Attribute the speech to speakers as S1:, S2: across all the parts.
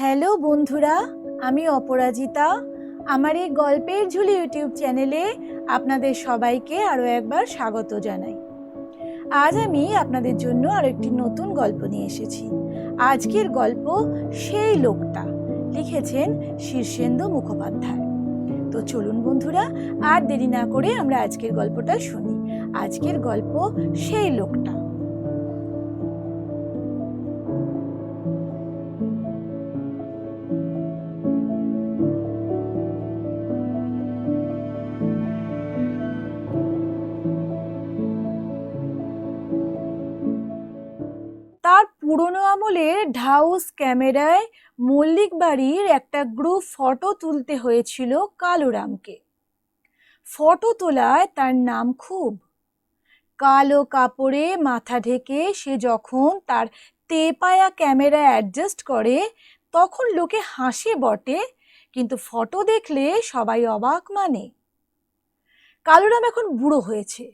S1: Hello বন্ধুরা, আমি অপরাজিতা। আমার এই গল্পের ঝুলি ইউটিউব চ্যানেলে আপনাদের সবাইকে আরও একবার স্বাগত জানাই। আজ আমি আপনাদের জন্য আরও একটি নতুন গল্প নিয়ে এসেছি। আজকের গল্প সেই লোকটা, লিখেছেন শীর্ষেন্দু মুখোপাধ্যায়। তো চলুন বন্ধুরা, আর দেরি না করে আমরা আজকের গল্পটা শুনি। আজকের গল্প সেই লোকটা। পুরনো আমলের ঢাউস ক্যামেরায় মল্লিক বাড়ির একটা গ্রুপ ফটো তুলতে হয়েছিল কালোরামকে। ফটো তোলায় তার নাম খুব। কালো কাপড়ে মাথা ঢেকে সে যখন তার তেপায়া ক্যামেরা অ্যাডজাস্ট করে, তখন লোকে হাসে বটে, কিন্তু ফটো দেখলে সবাই অবাক মানে। কালুরাম এখন বুড়ো হয়েছে,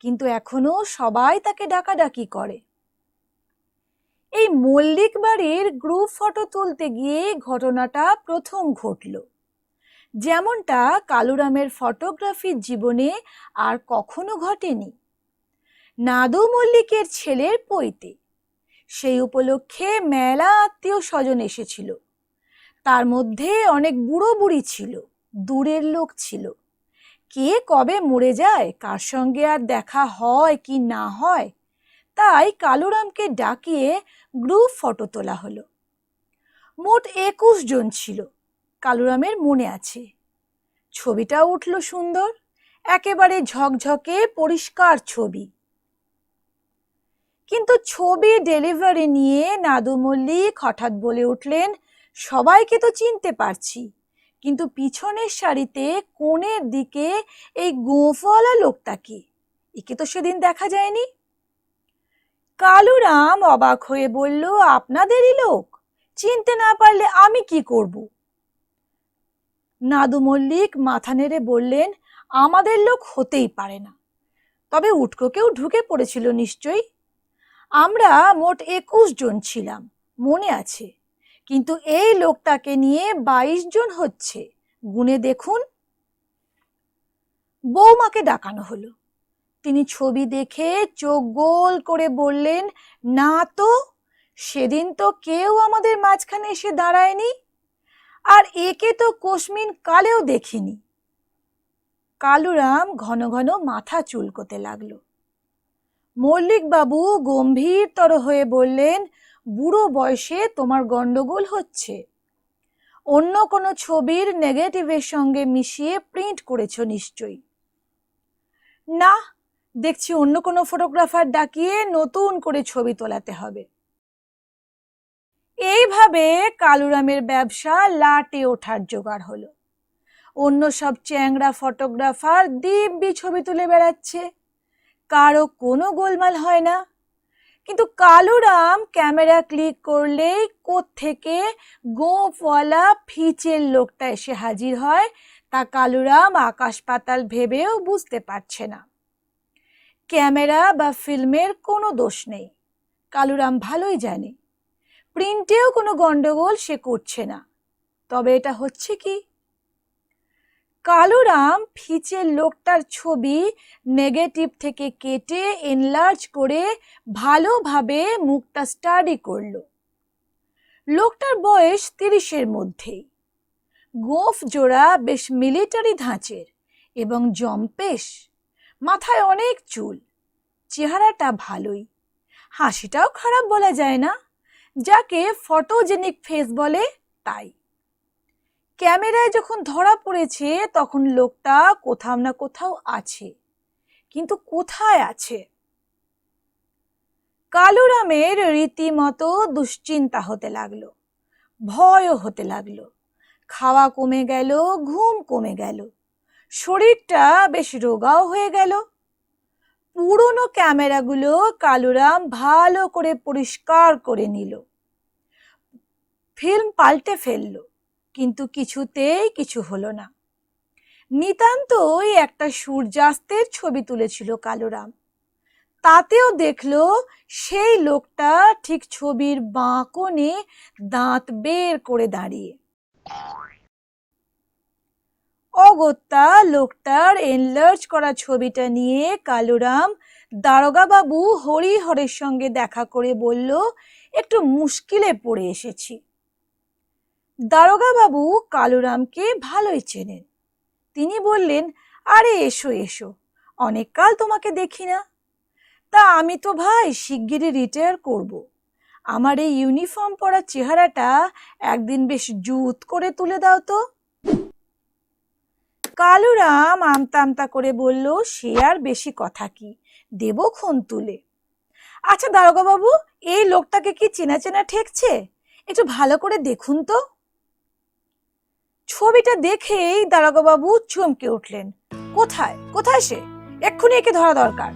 S1: কিন্তু এখনও সবাই তাকে ডাকাডাকি করে। এই মল্লিক বাড়ির গ্রুপ ফটো তুলতে গিয়ে ঘটনাটা প্রথম ঘটল। যেমনটা কালুরামের ফটোগ্রাফির জীবনে আর কখনো ঘটেনি। নাদু মল্লিকের ছেলের পৈতে। সেই উপলক্ষে মেলা আত্মীয় স্বজন এসেছিল। তার মধ্যে অনেক বুড়ো বুড়ি ছিল, দূরের লোক ছিল। কে কবে মরে যায়, কার সঙ্গে আর দেখা হয় কি না হয় তাই কালুরামকে ডাকিয়ে গ্রুপ ফটো তোলা হলো। মোট একুশ জন ছিল, কালুরামের মনে আছে। ছবিটা উঠল সুন্দর, একেবারে ঝকঝকে পরিষ্কার ছবি। কিন্তু ছবি ডেলিভারি নিয়ে নাদু মল্লিক হঠাৎ বলে উঠলেন, সবাইকে তো চিনতে পারছি, কিন্তু পিছনের সারিতে কোণের দিকে এই গোঁফওয়ালা লোকটাকে একে তো সেদিন দেখা যায়নি। কালুরাম অবাক হয়ে বলল, আপনাদেরই লোক? চিনতে না পারলে আমি কি করব? নাদু মল্লিক মাথা নেড়ে বললেন, আমাদের লোক হতেই পারে না। তবে উটকো কেউ ঢুকে পড়েছিল নিশ্চয়ই? আমরা মোট একুশ জন ছিলাম, মনে আছে। কিন্তু এই লোকটাকে নিয়ে বাইশ জন হচ্ছে। গুনে দেখুন। বৌমাকে ডাকানো হলো। তিনি ছবি দেখে চোখ গোল করে বললেন, না তো, সেদিন তো কেউ আমাদের মাঝখানে এসে দাঁড়ায়নি, আর একে তো কোশমিন কালেও দেখিনি কালুরাম ঘন ঘন মাথা চুলকোতে লাগল। মল্লিক বাবু গম্ভীরতর হয়ে বললেন, বুড়ো বয়সে তোমার গন্ডগোল হচ্ছে। অন্য কোনো ছবির নেগেটিভের সঙ্গে মিশিয়ে প্রিন্ট করেছ নিশ্চয়ই না দেখছি অন্য কোনো ফটোগ্রাফার ডাকিয়ে নতুন করে ছবি তোলাতে হবে। এইভাবে কালুরামের ব্যবসা লাটে ওঠার জোগাড় হলো। অন্য সব চ্যাংরা ফটোগ্রাফার দিব্যি ছবি তুলে বেড়াচ্ছে। কারও কোনো গোলমাল হয় না। কিন্তু কালুরাম ক্যামেরা ক্লিক করলেই থেকে গোঁফওয়ালা ফিচের লোকটা এসে হাজির হয়, তা কালুরাম আকাশ পাতাল ভেবেও বুঝতে পারছে না। ক্যামেরা বা ফিল্মের কোনো দোষ নেই। কালুরাম ভালোই জানে। প্রিন্টেও কোনো গণ্ডগোল সে করছে না। তবে এটা হচ্ছে কি? কালুরাম ফিচের লোকটার ছবি নেগেটিভ থেকে কেটে এনলার্জ করে ভালোভাবে মুখটা স্টাডি করল। লোকটার বয়স তিরিশের মধ্যেই। গোফ জোড়া বেশ মিলিটারি ধাঁচের এবং জম্পেশ। মাথায় অনেক চুল। চেহারাটা ভালোই। হাসিটাও খারাপ বলা যায় না। যাকে ফটোজেনিক ফেস বলে, তাই। ক্যামেরায় যখন ধরা পড়েছে, তখন লোকটা কোথাও না কোথাও আছে। কিন্তু কোথায় আছে? কালুরামের রীতিমতো দুশ্চিন্তা হতে লাগল। ভয়ও হতে লাগল। খাওয়া কমে গেল, ঘুম কমে গেল। শরীরটা বেশ রোগাও হয়ে গেল। পুরনো ক্যামেরাগুলো কালুরাম ভালো করে পরিষ্কার করে নিল। ফিল্ম পাল্টে ফেলল, কিন্তু কিছুতেই কিছু হলো না। নিতান্তই একটা সূর্যাস্তের ছবি তুলেছিল কালুরাম। তাতেও দেখল সেই লোকটা ঠিক ছবির বাঁ কোণে দাঁত বের করে দাঁড়িয়ে। অগত্যা লোকটার এনলার্জ করা ছবিটা নিয়ে কালুরাম দারোগাবাবু হরিহরের সঙ্গে দেখা করে বলল, একটু মুশকিলে পড়ে এসেছি। দারোগাবাবু কালুরামকে ভালোই চেনেন। তিনি বললেন, আরে এসো এসো, অনেক কাল তোমাকে দেখি না। তা আমি তো ভাই শিগগিরই রিটায়ার করব। আমার এই ইউনিফর্ম পরা চেহারাটা একদিন বেশ জুত করে তুলে দাও তো। কালুরাম আমতা আমতা করে বলল, সে আর বেশি কথা কি? দেবক্ষণ তুলে। আচ্ছা দারোগা বাবু এই লোকটাকে কি চেনা চেনা ঠেকছে? একটু ভালো করে দেখুন তো। ছবিটা দেখেই দারোগা বাবু চমকে উঠলেন। কোথায়? কোথায় সে? এক্ষুনি একে ধরা দরকার।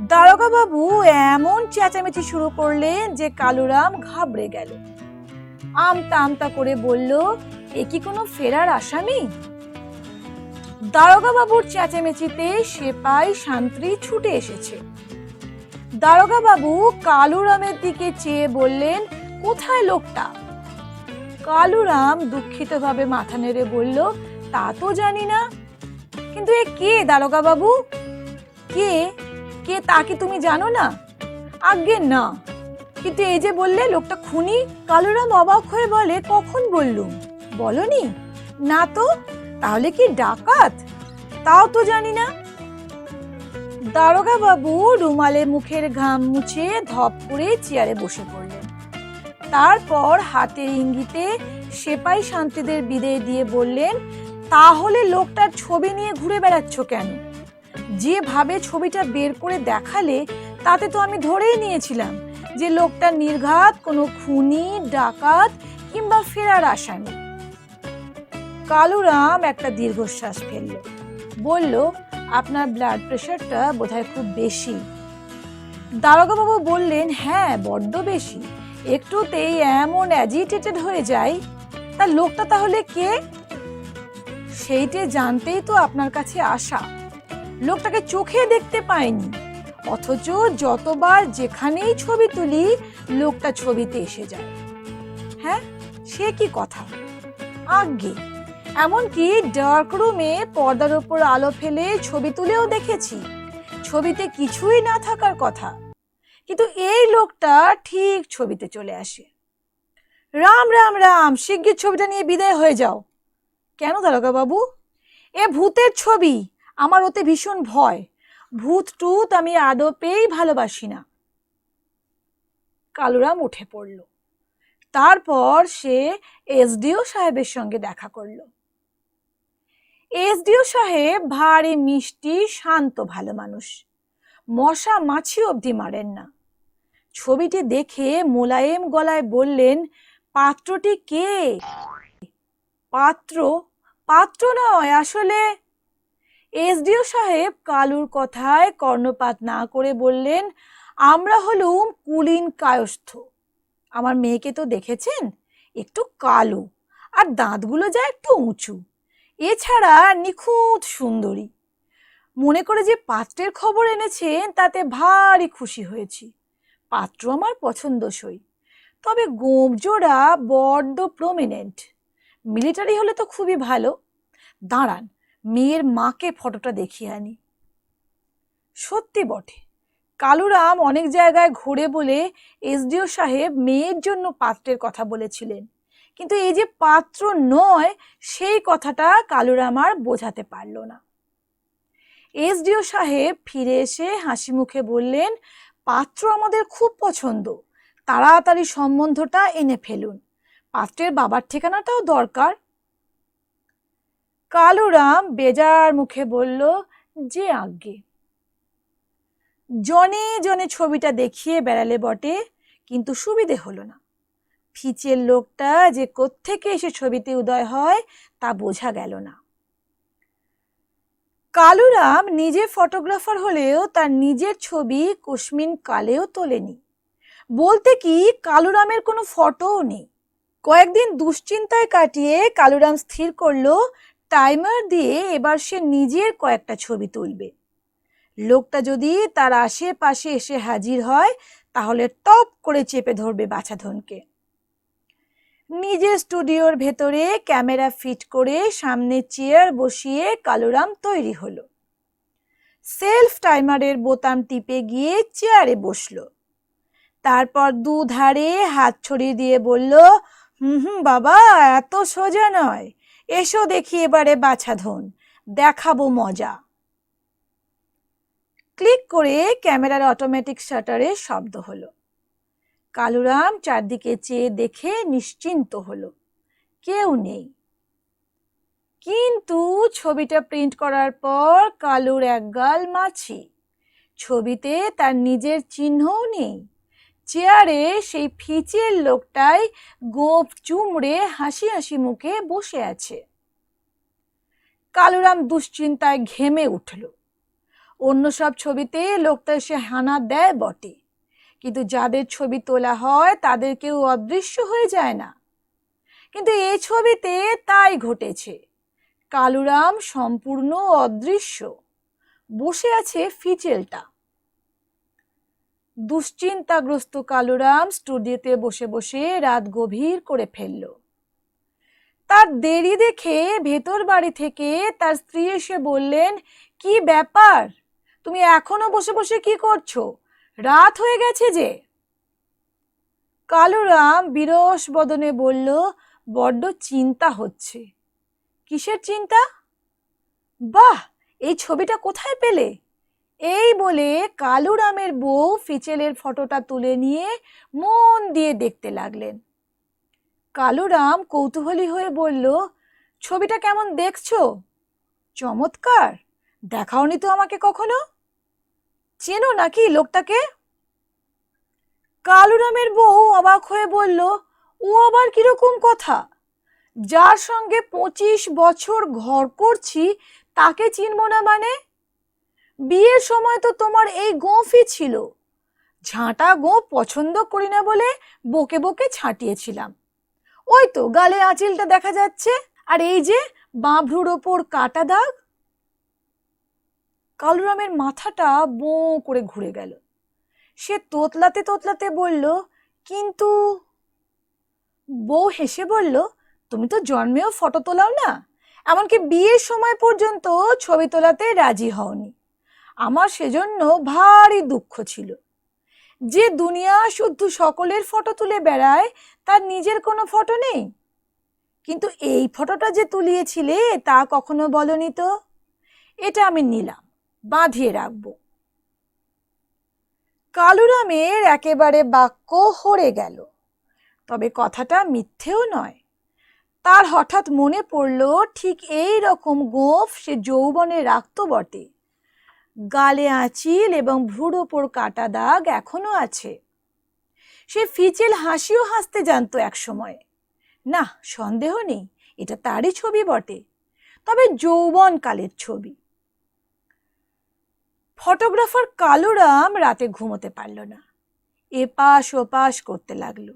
S1: দারোগা বাবু এমন চেঁচামেচি শুরু করলেন যে কালুরাম ঘাবড়ে গেল। আমতা আমতা করে বলল, এ কি কোনো ফেরার আসামি? দারোগা বাবুর চেঁচামেচিতে সেপাই শান্তি ছুটে এসেছে। দারোগা বাবু কালুরামের দিকে চেয়ে বললেন, কোথায় লোকটা? কালুরাম দুঃখিতভাবে মাথা নেড়ে বলল, তা তো জানি না। কিন্তু এ কে দারোগা বাবু কে? কে তা কি তুমি জানো না? আজ্ঞে না। কিন্তু এই যে বললে, লোকটা খুনি। কালুরাম অবাক হয়ে বলে, কখন বললুম? বলনি? না তো? তাহলে কি ডাকাত? তাও তো জানি না। দারোগা বাবু রুমালে মুখের ঘাম মুছে ধপ করে চেয়ারে বসে পড়লেন। তারপর হাতের ইঙ্গিতে সেপাই শান্তিদের বিদায় দিয়ে বললেন, তাহলে লোকটার ছবি নিয়ে ঘুরে বেড়াচ্ছ কেন? যেভাবে ছবিটা বের করে দেখালে, তাতে তো আমি ধরেই নিয়েছিলাম যে লোকটা নির্ঘাত কোনো খুনি, ডাকাত কিংবা ফেরার আসামি। কালুরাম একটা দীর্ঘশ্বাস ফেলল। বলল, আপনার ব্লাড প্রেশারটা বোধহয় খুব বেশি। দারোগাবাবু বললেন হ্যাঁ বড্ড বেশি। একটুতেই এমন অ্যাজিটেটেড হয়ে যায়। তা লোকটা তাহলে কে? সেইটে জানতেই তো আপনার কাছে আসা। লোকটাকে চোখে দেখতে পাইনি। অথচ যতবার যেখানেই ছবি তুলি, লোকটা ছবিতে এসে যায়। হ্যাঁ? সে কি কথা? আজ্ঞে এমনকি ডার্ক রুমে পর্দার ওপর আলো ফেলে ছবি তুলেও দেখেছি। ছবিতে কিছুই না থাকার কথা। কিন্তু এই লোকটা ঠিক ছবিতে চলে আসে। রাম রাম রাম, শিগগির ছবিটা নিয়ে বিদায় হয়ে যাও। কেন দারোগা বাবু এ ভূতের ছবি। আমার ওতে ভীষণ ভয়। ভূত টুত আমি আদপেই ভালোবাসি না। কালুরাম উঠে পড়ল। তারপর সে এসডিও সাহেবের সঙ্গে দেখা করল। এসডিও সাহেব ভারী মিষ্টি, শান্ত, ভালো মানুষ। মশা মাছি অবধি মারেন না। ছবিটি দেখে মোলায়েম গলায় বললেন, পাত্রটি কে? পাত্র? পাত্র নয়, আসলে এসডিও সাহেব কালুর কথায় কর্ণপাত না করে বললেন, আমরা হলুম কুলীন কায়স্থ। আমার মেয়েকে তো দেখেছেন? একটু কালো, আর দাঁতগুলো যা একটু উঁচু। এছাড়া নিখুঁত সুন্দরী। মনে করে যে পাত্রের খবর এনেছেন, তাতে ভারী খুশি হয়েছি। পাত্র আমার পছন্দসই। তবে গোপ জোড়া বড্ড প্রমিনেন্ট মিলিটারি হলে তো খুবই ভালো। দাঁড়ান, মেয়ের মাকে ফটোটা দেখিয়ে আনি। সত্যি বটে। কালুরাম অনেক জায়গায় ঘুরে বলে এসডিও সাহেব মেয়ের জন্য পাত্রের কথা বলেছিলেন। কিন্তু এই যে পাত্র নয়, সেই কথাটা কালুরাম আর বোঝাতে পারল না। এসডিও সাহেব ফিরে এসে হাসি মুখে বললেন, পাত্র আমাদের খুব পছন্দ। তাড়াতাড়ি সম্বন্ধটা এনে ফেলুন। পাত্রের বাবার ঠিকানাটাও দরকার। কালুরাম বেজার মুখে বলল, যে আজ্ঞে। জনে জনে ছবিটা দেখিয়ে বেড়ালে বটে, কিন্তু সুবিধে হলো না। ফিচের লোকটা যে কোত্থেকে এসে ছবিতে উদয় হয় তা বোঝা গেল না। কালুরাম নিজে ফটোগ্রাফার হলেও তার নিজের ছবি কুসমিন কালেও তোলেনি। বলতে কি কালুরামের কোনো ফটোও নেই। কয়েকদিন দুশ্চিন্তায় কাটিয়ে কালুরাম স্থির করল, টাইমার দিয়ে এবার সে নিজের কয়েকটা ছবি তুলবে। লোকটা যদি তার আশেপাশে এসে হাজির হয়, তাহলে টপ করে চেপে ধরবে বাছাধনকে। নিজের স্টুডিওর ভেতরে ক্যামেরা ফিট করে সামনে চেয়ার বসিয়ে কালোরাম তৈরি হলো। সেলফ টাইমারের বোতাম টিপে গিয়ে চেয়ারে বসল। তারপর দুধারে হাত ছড়িয়ে দিয়ে বলল, হুম হুম, বাবা, এত সোজা নয়। এসো দেখি এবারে বাছা বাছাধন দেখাবো মজা। ক্লিক করে ক্যামেরার অটোমেটিক শাটারে শব্দ হলো। কালুরাম চারদিকে চেয়ে দেখে নিশ্চিন্ত হলো। কেউ নেই। কিন্তু ছবিটা প্রিন্ট করার পর কালুর একগাল মাছি। ছবিতে তার নিজের চিহ্নও নেই। চেয়ারে সেই ফিচের লোকটাই গোপ চুমড়ে হাসি হাসি মুখে বসে আছে। কালুরাম দুশ্চিন্তায় ঘেমে উঠল। অন্য সব ছবিতে লোকটা এসে হানা দেয় বটে। কিন্তু যাদের ছবি তোলা হয়, তাদের কেউ অদৃশ্য হয়ে যায় না। কিন্তু এ ছবিতে তাই ঘটেছে। কালুরাম সম্পূর্ণ অদৃশ্য। বসে আছে ফিচেলটা। দুশ্চিন্তাগ্রস্ত কালুরাম স্টুডিওতে বসে বসে রাত গভীর করে ফেলল। তার দেরি দেখে ভেতর বাড়ি থেকে তার স্ত্রী এসে বললেন, কি ব্যাপার? তুমি এখনও বসে বসে কি করছ? রাত হয়ে গেছে যে। কালুরাম বিরস বদনে বলল, বড্ড চিন্তা হচ্ছে। কিসের চিন্তা? বাহ, এই ছবিটা কোথায় পেলে? এই বলে কালুরামের বউ ফিচেলের ফটোটা তুলে নিয়ে মন দিয়ে দেখতে লাগলেন। কালুরাম কৌতূহলী হয়ে বলল, ছবিটা কেমন দেখছ? চমৎকার! দেখাওনি তো আমাকে কখনো? চেনো নাকি লোকটাকে? কালুরামের বউ অবাক হয়ে বলল, ও আবার কীরকম কথা? যার সঙ্গে পঁচিশ বছর ঘর করছি, তাকে চিনব না মানে? বিয়ের সময় তো তোমার এই গোঁফই ছিল। ঝাঁটা গোঁফ পছন্দ করি না বলে বকে বকে ছাঁটিয়েছিলাম। ওই তো গালে আঁচিলটা দেখা যাচ্ছে, আর এই যে বাঁভরুর ওপর কাটা দাগ কালুরামের মাথাটা বো করে ঘুরে গেল। সে তোতলাতে তোতলাতে বলল, কিন্তু বউ হেসে বলল, তুমি তো জন্মেও ফটো তোলাও না। এমনকি বিয়ের সময় পর্যন্ত ছবি তোলাতে রাজি হওনি। আমার সেজন্য ভারী দুঃখ ছিল। যে দুনিয়া শুদ্ধ সকলের ফটো তুলে বেড়ায়, তার নিজের কোনো ফটো নেই। কিন্তু এই ফটোটা যে তুলিয়েছিলে, তা কখনো বলনি তো? এটা আমি নিলাম। বাঁধিয়ে রাখব। কালুরামের একেবারে বাক্য হরে গেল। তবে কথাটা মিথ্যেও নয়। তার হঠাৎ মনে পড়ল, ঠিক এই রকম গোঁফ সে যৌবনে রাখত বটে। গালে আঁচিল এবং ভ্রুর ওপর কাটা দাগ এখনও আছে। সে ফিচেল হাসিও হাসতে জানতো একসময় না সন্দেহ নেই, এটা তারই ছবি বটে। তবে যৌবন কালের ছবি। ফটোগ্রাফার কালুরাম রাতে ঘুমোতে পারল না। এপাশ ওপাশ করতে লাগল।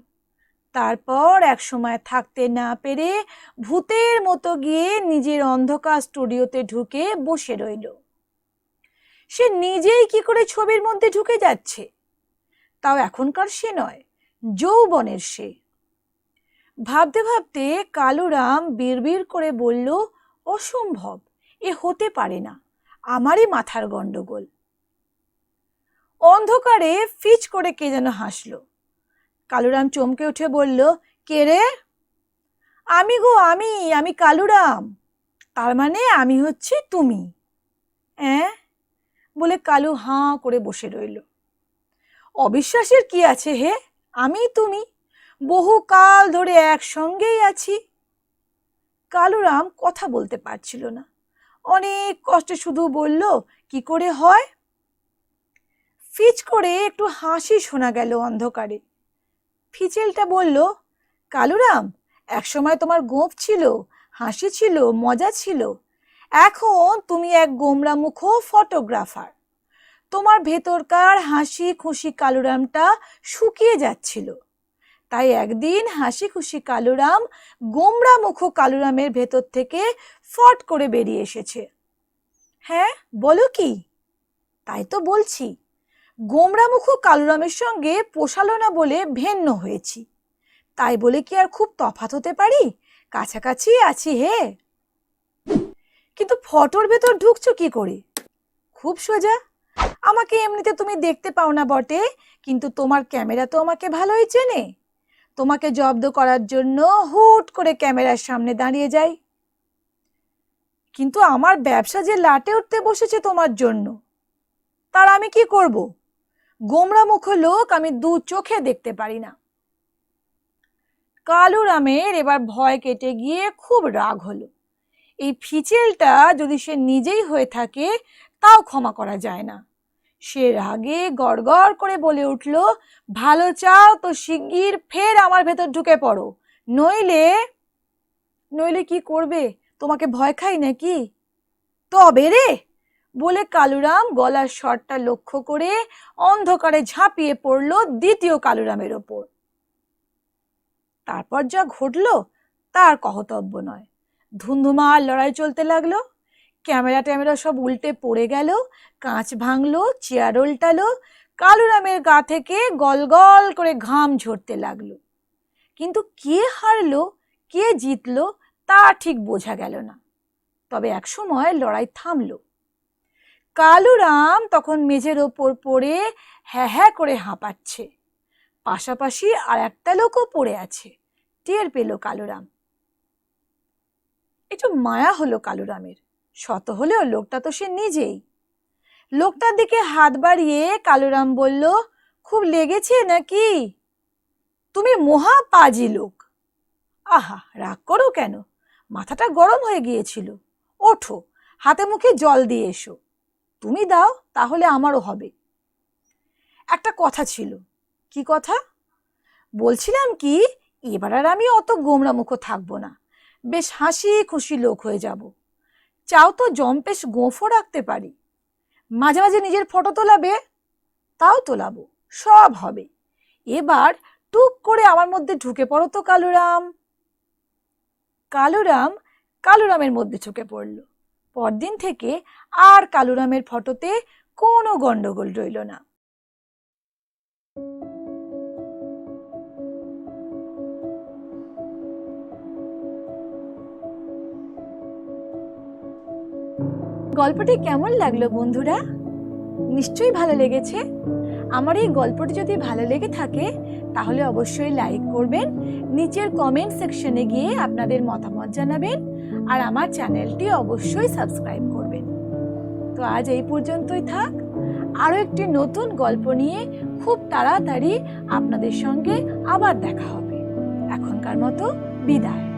S1: তারপর এক সময় থাকতে না পেরে ভূতের মতো গিয়ে নিজের অন্ধকার স্টুডিওতে ঢুকে বসে রইল। সে নিজেই কি করে ছবির মধ্যে ঢুকে যাচ্ছে? তাও এখনকার সে নয়, যৌবনের সে। ভাবতে ভাবতে কালুরাম বিড়বিড় করে বলল, অসম্ভব, এ হতে পারে না। আমারই মাথার গন্ডগোল। অন্ধকারে ফিচ করে কে যেন হাসলো। কালুরাম চমকে উঠে বলল, কে রে? আমি গো, আমি আমি কালুরাম। তার মানে আমি হচ্ছি তুমি। হ্যাঁ বলে কালু হাঁ করে বসে রইল। অবিশ্বাসের কি আছে হে? আমি তুমি। বহু কাল ধরে একসঙ্গেই আছি। কালুরাম কথা বলতে পারছিল না। অনেক কষ্টে শুধু বলল, কি করে হয়? ফিচ করে একটু হাসি শোনা গেল অন্ধকারে। ফিচেলটা বলল, কালুরাম, একসময় তোমার গোঁফ ছিল, হাসি ছিল, মজা ছিল। এখন তুমি এক গোমরা মুখ ফটোগ্রাফার। তোমার ভেতরকার হাসি খুশি কালুরামটা শুকিয়ে যাচ্ছিল। তাই একদিন হাসি খুশি কালুরাম গোমরা মুখ কালুরামের ভেতর থেকে ফট করে বেরিয়ে এসেছে। হ্যাঁ বলো কি? তাই তো বলছি। গোমরামুখ কালুরামের সঙ্গে পোষালো না বলে ভেন্ন হয়েছি। তাই বলে কি আর খুব তফাত হতে পারি? কাছাকাছি আছি হে। কিন্তু ফটোর ভেতর ঢুকছো কি করে? খুব সোজা। আমাকে এমনিতে তুমি দেখতে পাও না বটে, কিন্তু তোমার ক্যামেরা তো আমাকে ভালোই চেনে। তোমাকে জব্দ করার জন্য হুট করে ক্যামেরার সামনে দাঁড়িয়ে যাই। কিন্তু আমার ব্যবসা যে লাটে উঠতে বসেছে তোমার জন্য, তার আমি কি করব? গোমরা মুখ লোক আমি দু চোখে দেখতে পারি না। কালু রামের এবার ভয় কেটে গিয়ে খুব রাগ হলো। এই ফিচেলটা যদি সে নিজেই হয়ে থাকে, তাও ক্ষমা করা যায় না। সে রাগে গড়গড় করে বলে উঠল, ভালো চাও তো শিগগির ফের আমার ভেতর ঢুকে পড়ো। নইলে নইলে কি করবে? তোমাকে ভয় খাই নাকি? তবে রে! বলে কালুরাম গলার স্বরটা লক্ষ্য করে অন্ধকারে ঝাঁপিয়ে পড়ল দ্বিতীয় কালুরামের ওপর। তারপর যা ঘটলো, তার কহতব্য নয়। ধুন্ধুমার লড়াই চলতে লাগল। ক্যামেরা ট্যামেরা সব উল্টে পড়ে গেল, কাঁচ ভাঙলো, চেয়ার উল্টালো, কালুরামের গা থেকে গল গল করে ঘাম ঝরতে লাগল। কিন্তু কে হারলো, কে জিতলো, তা ঠিক বোঝা গেল না। তবে একসময় লড়াই থামলো। কালুরাম তখন মেঝের ওপর পড়ে হ্যাঁ হ্যাঁ করে হাঁপাচ্ছে। পাশাপাশি আর একটা লোকও পড়ে আছে। টের পেল কালুরাম একটু মায়া হলো কালুরামের শত হলেও লোকটা তো সে নিজেই। লোকটার দিকে হাত বাড়িয়ে কালুরাম বলল, খুব লেগেছে নাকি? তুমি মহা পাজি লোক। আহা, রাগ করো কেন? মাথাটা গরম হয়ে গিয়েছিল। ওঠো, হাতে মুখে জল দিয়ে এসো। তুমি দাও, তাহলে আমারও হবে। একটা কথা ছিল। কি কথা? বলছিলাম কি, এবার আর আমি অত গোমরা মুখো থাকব না। বেশ হাসি খুশি লোক হয়ে যাব। চাও তো জম্পেশ গোঁফও রাখতে পারি। মাঝে মাঝে নিজের ফটো তোলাবে, তাও তোলাবো। সব হবে। এবার টুক করে আমার মধ্যে ঢুকে পড়ো তো কালুরাম। কালুরাম কালুরামের মধ্যে ঢুকে পড়ল। পরদিন থেকে আর কালুরামের ফটোতে কোনো গণ্ডগোল রইল না। গল্পটি কেমন লাগল বন্ধুরা? নিশ্চয়ই ভালো লেগেছে। আমার এই গল্পটি যদি ভালো লেগে থাকে, তাহলে অবশ্যই লাইক করবেন, নিচের কমেন্ট সেকশনে গিয়ে আপনাদের মতামত জানাবেন, আর আমার চ্যানেলটি অবশ্যই সাবস্ক্রাইব করবেন। তো আজ এই পর্যন্তই থাক। আরও একটি নতুন গল্প নিয়ে খুব তাড়াতাড়ি আপনাদের সঙ্গে আবার দেখা হবে। এখনকার মতো বিদায়।